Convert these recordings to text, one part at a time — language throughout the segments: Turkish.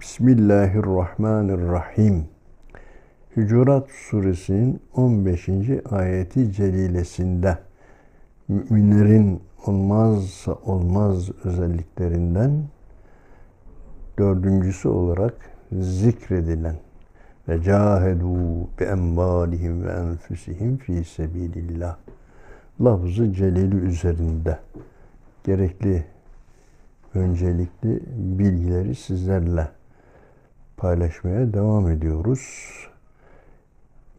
Bismillahirrahmanirrahim. Hücurat suresinin 15. ayeti celilesinde müminlerin olmazsa olmaz özelliklerinden dördüncüsü olarak zikredilen ve cahedu bi emvalihim ve enfusihim fi sebilillah lafzı celili üzerinde gerekli öncelikli bilgileri sizlerle paylaşmaya devam ediyoruz.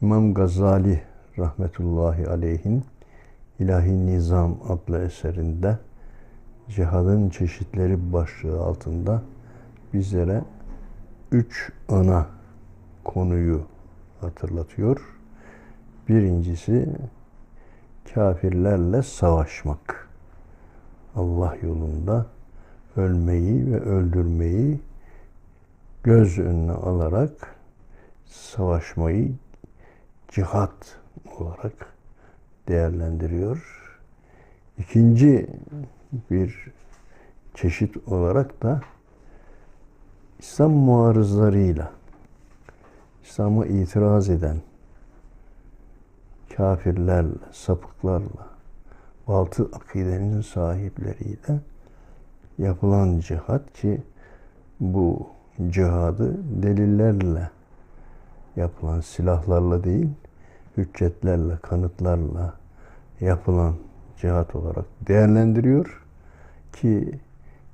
İmam Gazali rahmetullahi aleyhin İlahi Nizam adlı eserinde cihadın çeşitleri başlığı altında bizlere üç ana konuyu hatırlatıyor. Birincisi kafirlerle savaşmak. Allah yolunda ölmeyi ve öldürmeyi göz önüne alarak savaşmayı cihat olarak değerlendiriyor. İkinci bir çeşit olarak da İslam muarızlarıyla İslam'a itiraz eden kafirlerle, sapıklarla, baltı akidenin sahipleriyle yapılan cihat ki bu cihadı delillerle yapılan silahlarla değil, hüccetlerle, kanıtlarla yapılan cihat olarak değerlendiriyor ki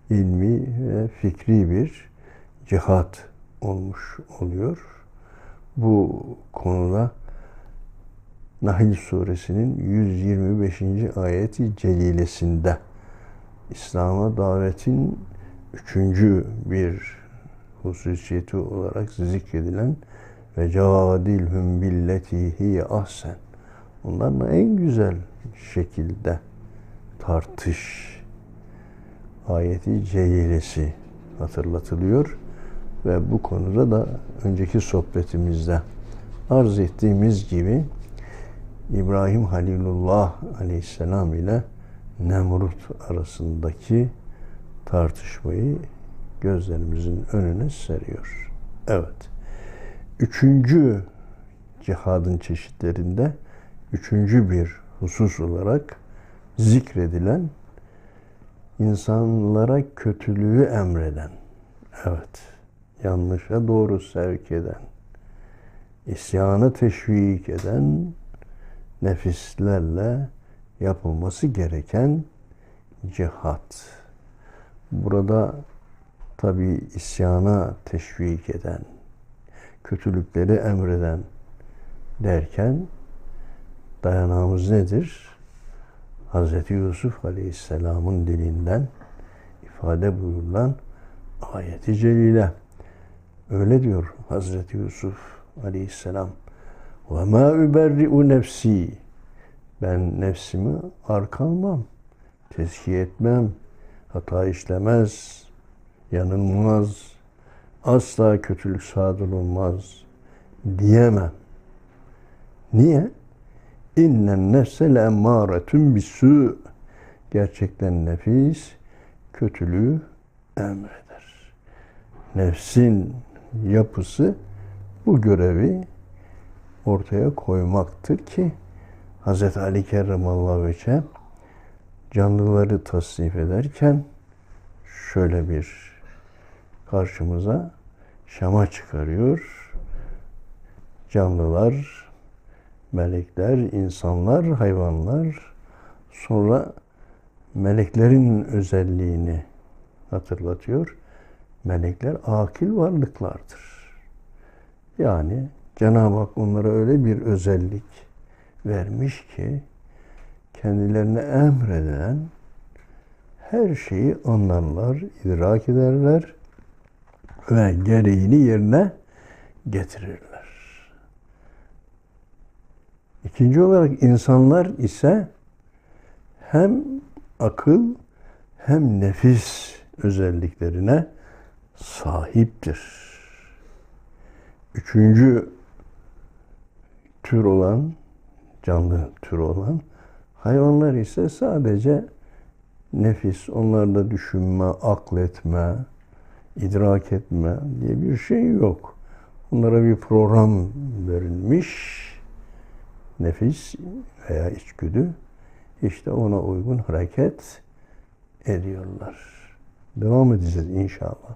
ilmi ve fikri bir cihat olmuş oluyor. Bu konuda Nahl suresinin 125. ayeti celilesinde İslam'a davetin üçüncü bir hususiyeti olarak zikredilen ve cevadilhum billeti hiye ahsen. Onlarla en güzel şekilde tartış ayeti celilesi hatırlatılıyor ve bu konuda da önceki sohbetimizde arz ettiğimiz gibi İbrahim Halilullah Aleyhisselam ile Nemrut arasındaki tartışmayı gözlerimizin önüne seriyor. Evet. Üçüncü cihadın çeşitlerinde üçüncü bir husus olarak zikredilen insanlara kötülüğü emreden, evet, yanlışa doğru sevk eden, isyanı teşvik eden nefislerle yapılması gereken cihat. Burada tabi isyana teşvik eden, kötülükleri emreden derken dayanağımız nedir? Hz. Yusuf Aleyhisselam'ın dilinden ifade buyurulan ayeti celile. Öyle diyor Hazreti Yusuf Aleyhisselam. Ma überri'u nefsi. Ben nefsimi arkalmam, tezkiye etmem, hata işlemez, yanılmaz, asla kötülük sadır olmaz diyemem. Niye? İnnen nefse le emmâretun bisû. Gerçekten nefis kötülüğü emreder. Nefsin yapısı bu görevi ortaya koymaktır ki Hz. Ali Kerramallahu Veç'e canlıları tasnif ederken şöyle bir karşımıza şama çıkarıyor. Canlılar, melekler, insanlar, hayvanlar sonra meleklerin özelliğini hatırlatıyor. Melekler akil varlıklardır. Yani Cenab-ı Hak onlara öyle bir özellik vermiş ki kendilerine emredilen her şeyi anlarlar, idrak ederler ve gereğini yerine getirirler. İkinci olarak insanlar ise hem akıl hem nefis özelliklerine sahiptir. Üçüncü tür olan, canlı tür olan hayvanlar ise sadece nefis, onlarda düşünme, akletme, idrak etme diye bir şey yok. Onlara bir program verilmiş. Nefis veya içgüdü. İşte ona uygun hareket ediyorlar. Devam edeceğiz inşallah.